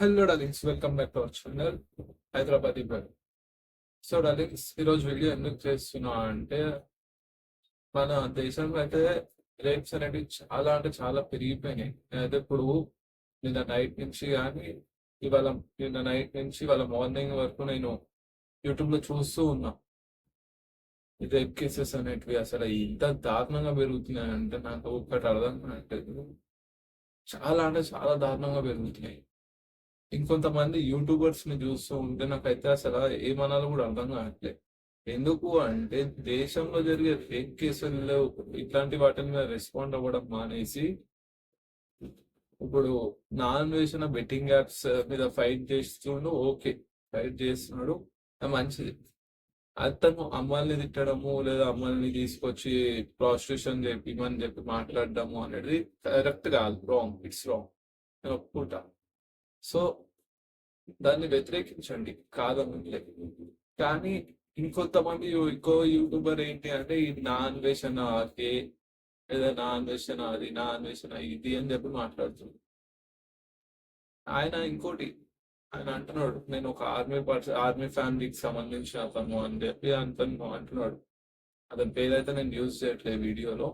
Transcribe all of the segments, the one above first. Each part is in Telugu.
Hello darlings welcome back to our channel Hyderabad ఇబ్బంది సో డార్లింగ్స్ ఈరోజు వీడియో ఎందుకు చేస్తున్నా అంటే మన దేశంలో అయితే రేప్స్ అనేవి చాలా అంటే చాలా పెరిగిపోయినాయి. అయితే ఇప్పుడు నిన్న నైట్ నుంచి కానీ ఇవాళ నిన్న నైట్ నుంచి ఇవాళ మార్నింగ్ వరకు నేను యూట్యూబ్లో చూస్తూ ఉన్నా. రేప్ కేసెస్ అనేటివి అసలు ఇంత దారుణంగా పెరుగుతున్నాయి అంటే నాకు ఒక్కటి అర్థం అంటే చాలా అంటే చాలా దారుణంగా పెరుగుతున్నాయి. ఇంకొంతమంది యూట్యూబర్స్ని చూస్తూ ఉంటే నాకైతే అసలు ఏమనాలో కూడా అర్థం కావట్లేదు ఎందుకు అంటే దేశంలో జరిగే ఫేక్ కేసుల్లో ఇట్లాంటి వాటి మీద రెస్పాండ్ అవ్వడం మానేసి ఇప్పుడు నాన్ వేసిన బెట్టింగ్ యాప్స్ మీద ఫైట్ చేస్తుండు ఓకే ఫైట్ చేస్తున్నాడు అది మంచిది. అతను అమ్మాయిని తిట్టడము లేదా అమ్మాయిని తీసుకొచ్చి ప్రాస్టిట్యూషన్ చెప్పిమని చెప్పి మాట్లాడడము అనేది కరెక్ట్ కాదు రాంగ్ ఇట్స్ రాంగ్ నేను ఒప్పుకుంటా. సో దాన్ని వ్యతిరేకించండి. కాదనలే కానీ ఇంకొంతమంది ఇంకో యూట్యూబర్ ఏంటి అంటే ఇది నా అన్వేషణ అదే లేదా నా అన్వేషణ అది నా అన్వేషణ ఇది అని చెప్పి మాట్లాడుతుంది. ఆయన ఇంకోటి ఆయన అంటున్నాడు నేను ఒక ఆర్మీ పర్సన్ ఆర్మీ ఫ్యామిలీకి సంబంధించిన అతను అని చెప్పి అతను అంటున్నాడు. అతని పేరైతే నేను యూజ్ చేయట్లేదు వీడియోలో.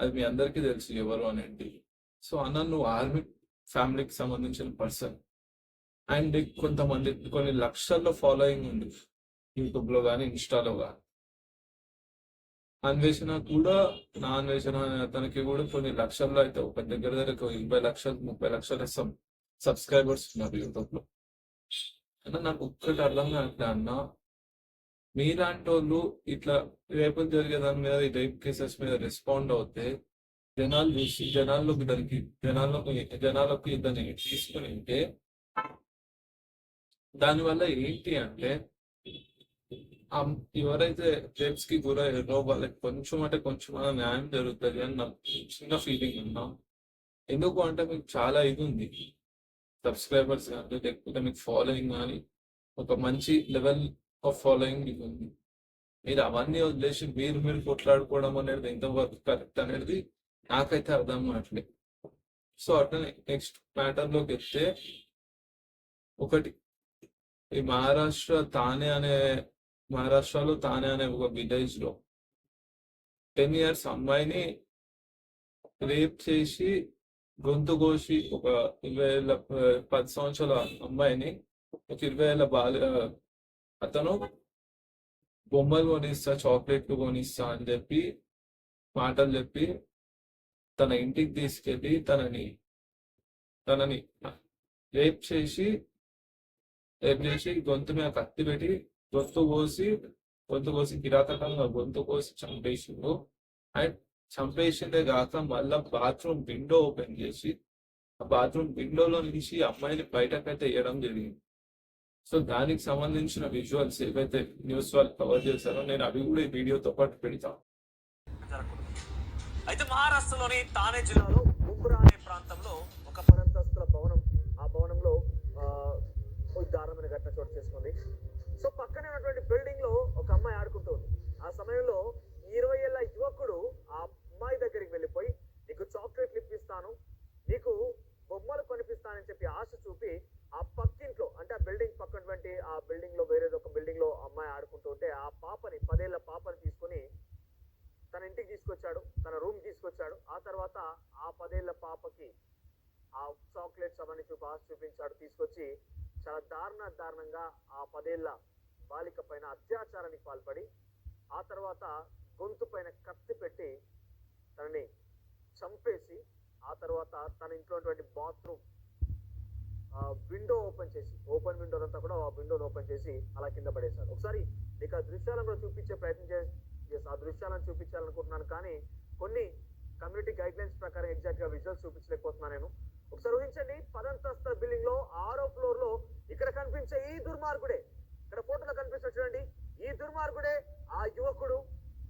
అది మీ అందరికీ తెలుసు ఎవరు అనేది సో అన్న నువ్వు ఆర్మీ ఫ్యామిలీకి సంబంధించిన పర్సన్. అండ్ కొంతమంది కొన్ని లక్షల్లో ఫాలోయింగ్ ఉంది యూట్యూబ్లో కానీ ఇన్స్టాలో కానీ అన్వేషణ కూడా నా అన్వేషణ అతనికి కూడా కొన్ని లక్షల్లో అయితే ఒక దగ్గర దగ్గర ఒక ఇరవై లక్షలు ముప్పై లక్షల సబ్స్క్రైబర్స్ ఉన్నారు యూట్యూబ్లో అన్న నాకు ఒక్కటి అర్థం కావట్లే అన్న. మీలాంటి వాళ్ళు ఇట్లా రేపు జరిగే దాని మీద ఈ రేప్ కేసెస్ మీద రెస్పాండ్ అవుతే జనాలు చూసి జనాల్లోకి దానికి జనాల్లోకి జనాలకు దాన్ని తీసుకుని ఉంటే దానివల్ల ఏంటి అంటే ఎవరైతే రేప్స్కి గురయ్యారో వాళ్ళకి కొంచెం అంటే కొంచెం అన్న న్యాయం జరుగుతుంది అని నాకు చిన్న ఫీలింగ్ ఉన్నా ఎందుకు అంటే మీకు చాలా ఇది ఉంది సబ్స్క్రైబర్స్ కానీ లేకపోతే మీకు ఫాలోయింగ్ కానీ ఒక మంచి లెవెల్ ఆఫ్ ఫాలోయింగ్ మీకు ఉంది మీరు అవన్నీ వదిలేసి మీరు మీరు కొట్లాడుకోవడం అనేది ఎంతవరకు కరెక్ట్ అనేది నాకైతే అర్థం కావట్లేదు. సో అట్లనే నెక్స్ట్ మ్యాటర్లోకి వెళ్తే ఒకటి ఈ మహారాష్ట్ర తానే అనే మహారాష్ట్రలో తానే అనే ఒక విలేజ్లో టెన్ ఇయర్స్ అమ్మాయిని రేప్ చేసి గొంతు కోసి ఒక ఇరవై ఏళ్ళ పది సంవత్సరాల అమ్మాయిని ఒక ఇరవై ఏళ్ళ బాల అతను బొమ్మలు కొనిస్తా చాక్లెట్లు కొనిస్తా అని చెప్పి మాటలు చెప్పి తన ఇంటికి తీసుకెళ్ళి తనని తనని రేప్ చేసి రేప్ చేసి గొంతు మీద కత్తి పెట్టి గొంతు కోసి గొంతు కోసి కిరాతకంగా గొంతు కోసి చంపేసిండు. అండ్ చంపేసిందే కాక మళ్ళా బాత్రూమ్ విండో ఓపెన్ చేసి ఆ బాత్రూమ్ విండోలో నుంచి అమ్మాయిని బయటకైతే వేయడం జరిగింది. సో దానికి సంబంధించిన విజువల్స్ ఏవైతే న్యూస్ వాళ్ళు కవర్ చేశారో నేను అవి కూడా ఈ వీడియోతో పాటు పెడతాను అయితే మహారాష్ట్రలోని తానే జిల్లాలో తీసుకొచ్చాడు తన రూమ్ తీసుకొచ్చాడు. ఆ తర్వాత ఆ పదేళ్ళ పాపకి ఆ చాక్లెట్స్ అవన్నీ చూపి ఆశ చూపించాడు తీసుకొచ్చి చాలా దారుణ దారుణంగా ఆ పదేళ్ళ బాలిక పైన అత్యాచారానికి పాల్పడి ఆ తర్వాత గొంతు పైన కత్తి పెట్టి తనని చంపేసి ఆ తర్వాత తన ఇంట్లో ఉన్నటువంటి బాత్రూమ్ విండో ఓపెన్ చేసి ఓపెన్ విండో అంతా కూడా ఆ విండోని ఓపెన్ చేసి అలా కింద పడేశాడు. ఒకసారి నీకు ఆ దృశ్యాలను కూడా చూపించే ప్రయత్నం చే yes, ఆ దృశ్యాలను చూపించాలనుకుంటున్నాను కానీ కొన్ని కమ్యూనిటీ గైడ్ లైన్స్ ప్రకారం ఎగ్జాక్ట్గా విజువల్స్ చూపించలేకపోతున్నాను నేను ఒకసారి ఊహించండి పదంతస్త బిల్డింగ్లో ఆరో ఫ్లోర్లో ఇక్కడ కనిపించే ఈ దుర్మార్గుడే ఇక్కడ ఫోటోలో కనిపిస్తున్న చూడండి ఈ దుర్మార్గుడే ఆ యువకుడు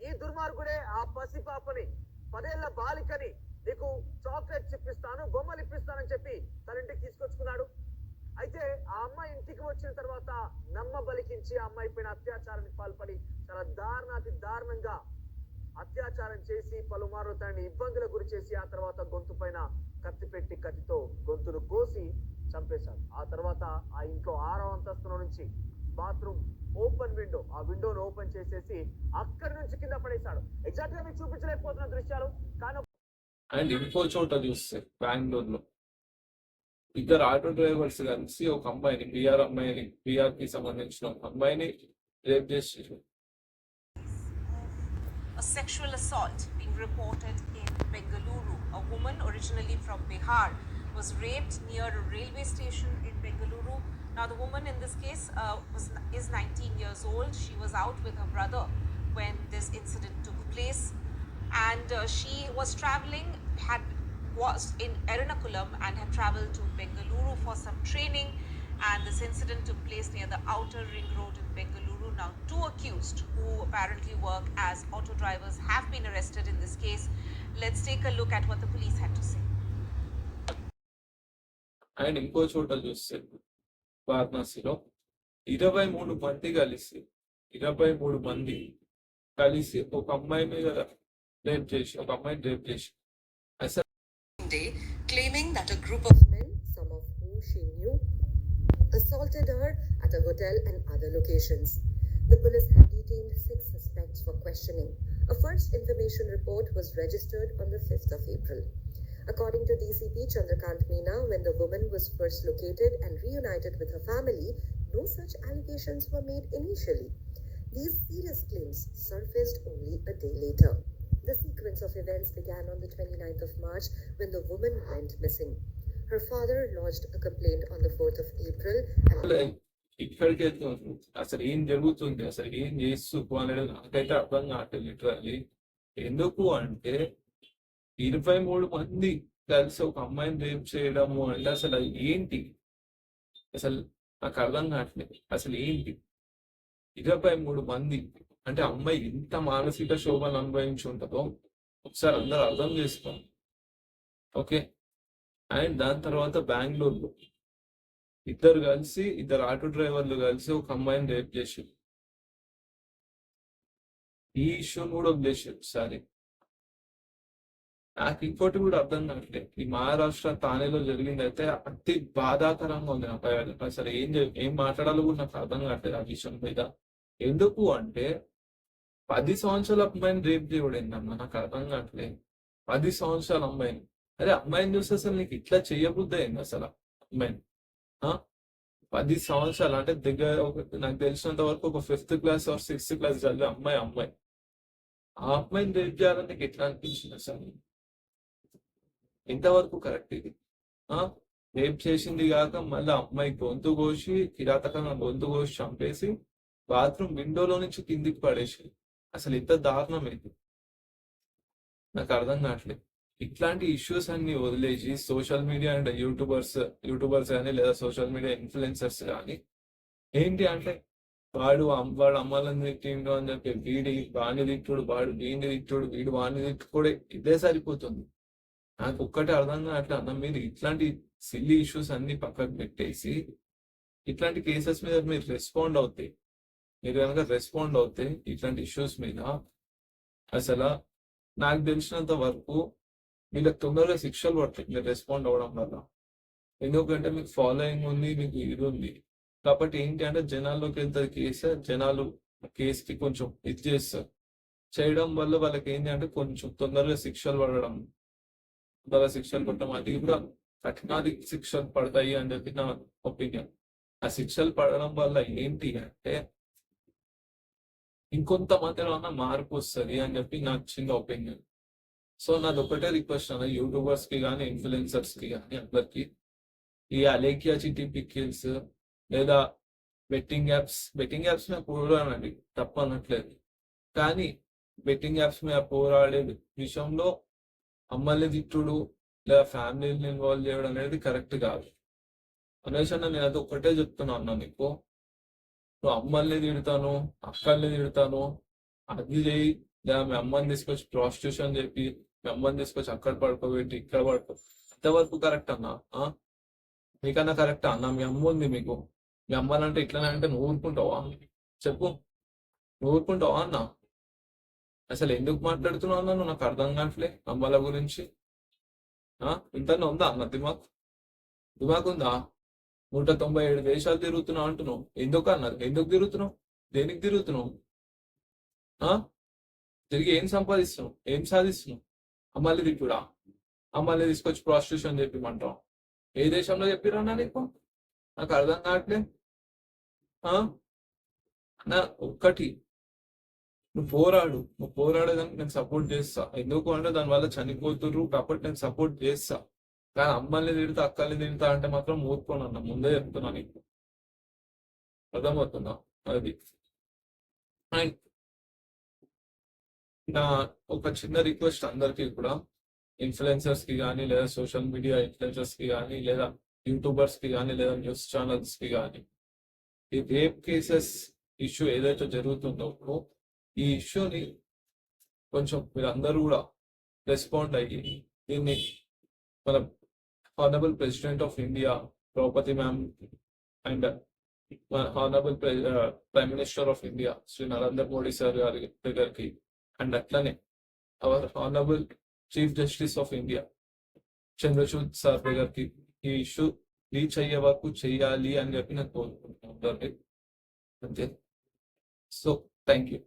ఈ దుర్మార్గుడే ఆ పసి పాపని పదేళ్ళ బాలికని నీకు చాక్లెట్స్ ఇప్పిస్తాను బొమ్మలు ఇప్పిస్తానని చెప్పి తన ఇంటికి తీసుకొచ్చుకున్నాడు. అయితే ఆ అమ్మాయి ఇంటికి వచ్చిన తర్వాత నమ్మ బలికించి ఆ అమ్మాయి పైన అత్యాచారానికి పాల్పడి చాలా దారుణాతి దారుణంగా అత్యాచారం చేసి పలుమార్లు తనని ఇబ్బందులకు గురి చేసి ఆ తర్వాత గొంతు పైన కత్తి పెట్టి కత్తితో గొంతును కోసి చంపేశాడు. ఆ తర్వాత ఆ ఇంట్లో ఆరో అంతస్తులో నుంచి బాత్రూమ్ ఓపెన్ విండో ఆ విండోను ఓపెన్ చేసేసి అక్కడి నుంచి కింద పడేశాడు. ఎగ్జాక్ట్గా మీకు చూపించలేకపోతున్న దృశ్యాలు కానీ అండ్ ఇంకో చోట చూస్తే బెంగళూరులో. ఇద్దరు ఆటో డ్రైవర్స్ కలిసి ఒక అమ్మాయిని బీఆర్ అమ్మాయిని బీఆర్కి సంబంధించిన ఒక అమ్మాయిని రేప్ చేసి a sexual assault being reported in Bengaluru. A woman originally from Bihar was raped near a railway station in Bengaluru. Now, the woman in this case uh, was is 19 years old. She was out with her brother when this incident took place, and uh, she was traveling had was in Ernakulam and had traveled to Bengaluru for some training. And this incident took place near the outer ring road in Bengaluru. Now, two accused who apparently work as auto drivers have been arrested in this case. Let's take a look at what the police had to say. And ఇంకో చోట చూస్తే వారణాసిలో ఇరవై మూడు మంది కలిసి ఇరవై మూడు మంది కలిసి ఒక అమ్మాయి మీద రేప్ చేసి ఒక అమ్మాయిని రేప్ చేసి అసలు day claiming that a group of men, some of whom she knew, assaulted her at a hotel and other locations. The police had detained six suspects for questioning. A first information report was registered on the 5th of April. According to DCP Chandrakant Meena, when the woman was first located and reunited with her family, no such allegations were made initially. These serious claims surfaced only a day later. The sequence of events began on the 29th of March when the woman went missing. Her father lodged a complaint on the 4th of April and ఇక్కడికి వెళ్తుంది అసలు ఏం జరుగుతుంది? అసలు ఏం చేస్తూ అనేది నాకైతే అర్థం కావట్లేదు లిటరల్లీ ఎందుకు అంటే ఇరవై మూడు మంది కలిసి ఒక అమ్మాయిని రేపు చేయడము అంటే అసలు ఏంటి? అసలు నాకు అర్థం కావట్లేదు. అసలు ఏంటి? ఇరవై మూడు మంది అంటే అమ్మాయి ఎంత మానసిక శోభను అనుభవించి ఉంటుందో ఒకసారి అందరూ అర్థం చేసుకోండి. ఓకే? అండ్ దాని తర్వాత బెంగళూరులో ఇద్దరు కలిసి ఇద్దరు ఆటో డ్రైవర్లు కలిసి ఒక అమ్మాయిని రేప్ చేసారు ఈ ఇష్యూని కూడా వదిలేశారు సరే నాకు ఇంకోటి కూడా అర్థం కావట్లేదు. ఈ మహారాష్ట్ర తానేలో జరిగింది అయితే అతి బాధాకరంగా ఉంది నాకు అసలు ఏం ఏం మాట్లాడాలో కూడా నాకు అర్థం కావట్లేదు ఆ విషయం మీద. ఎందుకు అంటే పది సంవత్సరాల అమ్మాయిని రేప్ చేయబడిందమ్మా నాకు అర్థం కావట్లేదు. పది సంవత్సరాల అమ్మాయిని. అరే అమ్మాయిని చూస్తే అసలు నీకు ఇట్లా చేయబుద్ధి అయింది అసలు అమ్మాయిని? పది సంవత్సరాలు అంటే దగ్గర ఒక నాకు తెలిసినంత వరకు ఒక fifth class or sixth class చదివే అమ్మాయి అమ్మాయి. ఆ అమ్మాయిని రేప్ చేయాలని నీకు ఎట్లా అనిపించింది అసలు? ఎంతవరకు కరెక్ట్ ఇది? ఆ? రేప్ చేసింది కాక మళ్ళీ అమ్మాయి గొంతు కోసి కిరాతకంగా గొంతు కోసి చంపేసి బాత్రూమ్ విండోలో నుంచి కిందికి పడేసి అసలు ఇంత దారుణం ఏంది నాకు అర్థం కావట్లేదు. ఇట్లాంటి ఇష్యూస్ అన్ని వదిలేసి social media and youtubers youtubers కానీ లేదా సోషల్ మీడియా ఇన్ఫ్లుయెన్సర్స్ కానీ ఏంటి అంటే వాడు వాడు అమ్మాలని తిట్టిండు అని చెప్పి వీడి వాడిని తిట్టుడు వాడు వీడిని తిట్టుడు వీడు వాడిని తిట్టుకోడే ఇదే సరిపోతుంది. నాకు ఒక్కటే అర్థం కావట్లే అన్న మీరు ఇట్లాంటి సిల్లీ ఇష్యూస్ అన్ని పక్కకు పెట్టేసి ఇట్లాంటి కేసెస్ మీద మీరు రెస్పాండ్ అవుతాయి మీరు కనుక రెస్పాండ్ అవుతే ఇట్లాంటి ఇష్యూస్ మీద అసలు నాకు తెలిసినంత వరకు వీళ్ళకి తొందరగా శిక్షలు పడతాయి. మీరు రెస్పాండ్ అవ్వడం వల్ల. ఎందుకంటే మీకు ఫాలోయింగ్ ఉంది మీకు ఇది ఉంది. కాబట్టి ఏంటి అంటే జనాల్లోకి ఎంత కేసు జనాలు కేసుకి కొంచెం ఇది చేస్తారు. చేయడం వల్ల వాళ్ళకి ఏంటి అంటే కొంచెం తొందరగా శిక్షలు పడడం తొందరగా శిక్షలు పడడం అది కూడా కఠినాది శిక్షలు పడతాయి అని చెప్పి నా ఒపీనియన్ ఆ శిక్షలు పడడం వల్ల ఏంటి అంటే ఇంకొంతమందిలో ఉన్న మార్పు వస్తుంది అని చెప్పి నాకు చిన్న ఒపీనియన్ సో నాది ఒకటే రిక్వెస్ట్ అన్న యూట్యూబర్స్కి కానీ ఇన్ఫ్లుయెన్సర్స్కి కానీ అందరికి ఈ అలేకియా చిటి పిక్కిల్స్ లేదా బెట్టింగ్ యాప్స్ బెట్టింగ్ యాప్స్ మీద పోరాడండి తప్ప అనట్లేదు కానీ బెట్టింగ్ యాప్స్ మీద పోరాడే విషయంలో అమ్మల్ని తిట్టుడు లేదా ఫ్యామిలీని ఇన్వాల్వ్ చేయడం అనేది కరెక్ట్ కాదు. అనేసి అన్న నేను అది ఒకటే చెప్తున్నా అన్న నీకు నువ్వు అమ్మల్ని తిడతాను అక్కల్ని తిడతాను అది చేయి లేదా మీ అమ్మని తీసుకొచ్చి ప్రాస్టిట్యూషన్ చెప్పి మీ అమ్మని తీసుకొచ్చి అక్కడ పడుకోబెట్టి ఇక్కడ పడుకో. ఎంతవరకు కరెక్ట్ అన్న? ఆ? కరెక్ట్ అన్న మీ అమ్మ ఉంది మీకు. మీ అమ్మాలంటే ఇట్లనే అంటే నువ్వు ఊరుకుంటావా? చెప్పు. నువ్వు ఊరుకుంటావా అన్న? అసలు ఎందుకు మాట్లాడుతున్నావు అన్న? నాకు అర్థం కావట్లే అమ్మాల గురించి. ఆ? ఇంతనే ఉందా అన్న దిమాక్ దిమాక్ ఉందా? నూట తొంభై ఏడు దేశాలు తిరుగుతున్నావు అంటున్నావు. ఎందుకు అన్నారు ఎందుకు తిరుగుతున్నావు? దేనికి తిరుగుతున్నావు? ఆ? తిరిగి ఏం సంపాదిస్తున్నావు? ఏం సాధిస్తున్నావు? అమ్మాయిలు తిప్పుడా అమ్మాయిలు తీసుకొచ్చి ప్రాస్టిట్యూషన్ చెప్పిమంటావు. ఏ దేశంలో చెప్పిరన్నా నీకు? నాకు అర్థం కావట్లే. ఆ? నా ఒక్కటి. నువ్వు పోరాడు. నువ్వు పోరాడేదానికి నేను సపోర్ట్ చేస్తా. ఎందుకు అంటే దానివల్ల చనిపోతుర్రు కాబట్టి నేను సపోర్ట్ చేస్తా. కానీ అమ్మల్ని తిడతా అక్కల్ని తిడతా అంటే మాత్రం మూర్ఖోనన్న ముందే చెప్తున్నా నీకు. అర్థమవుతుందా? అది. అండ్ నా ఒక చిన్న రిక్వెస్ట్ అందరికీ కూడా. ఇన్ఫ్లుయెన్సర్స్కి కానీ లేదా సోషల్ మీడియా ఇన్ఫ్లుయెన్సర్స్కి కానీ లేదా యూట్యూబర్స్కి కానీ లేదా న్యూస్ ఛానల్స్కి కానీ ఈ రేప్ కేసెస్ ఇష్యూ ఏదైతే జరుగుతుందో ఈ ఇష్యూని కొంచెం మీరందరూ కూడా రెస్పాండ్ అయ్యి దీన్ని మన honourable president of India Draupadi ma'am and honourable prime minister of India Shri Narendra Modi sir గారి దగ్గరికి అండ్ అట్లనే our honourable chief justice of India Chandrachud sir దగ్గరికి ఈ ఇష్యూ రీచ్ అయ్యే వరకు చెయ్యాలి అని చెప్పి నేను కోరుకుంటున్నాను అంతే సో థ్యాంక్ యూ